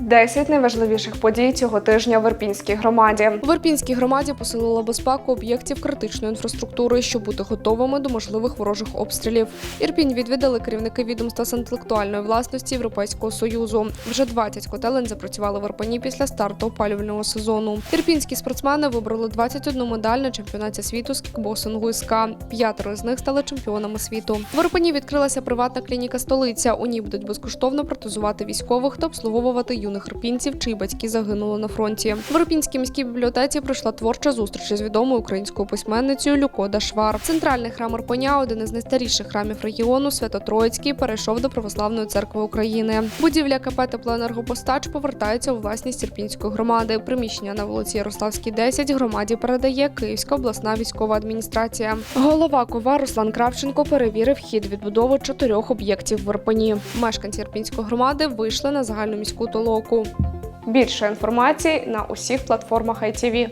10 найважливіших подій цього тижня в Ірпінській громаді. В Ірпінській громаді посилила безпеку об'єктів критичної інфраструктури, щоб бути готовими до можливих ворожих обстрілів. Ірпінь відвідали керівники відомства з інтелектуальної власності Європейського союзу. Вже 20 котелень запрацювали в Ірпені після старту опалювального сезону. Ірпінські спортсмени вибрали 21 медаль на чемпіонаті світу з кікбоксингу СК. П'ятеро з них стали чемпіонами світу. В Ірпені відкрилася приватна клініка столиця. У ній будуть безкоштовно протезувати військових та обслуговувати юних ірпінців, чиї батьки загинули на фронті. В Ірпінській міській бібліотеці пройшла творча зустріч із відомою українською письменницею Люкода Швар. Центральний храм Ірпеня, один із найстаріших храмів регіону, Свято-Троїцький, перейшов до Православної церкви України. Будівля КП «Теплоенергопостач» повертається у власність Ірпінської громади. Приміщення на вулиці Ярославській, 10 громаді передає Київська обласна військова адміністрація. Голова КОВА Руслан Кравченко перевірив хід відбудови чотирьох об'єктів в Ірпені. Мешканці Ірпінської громади вийшли на загальноміську толоку. Більше інформації на усіх платформах ITV.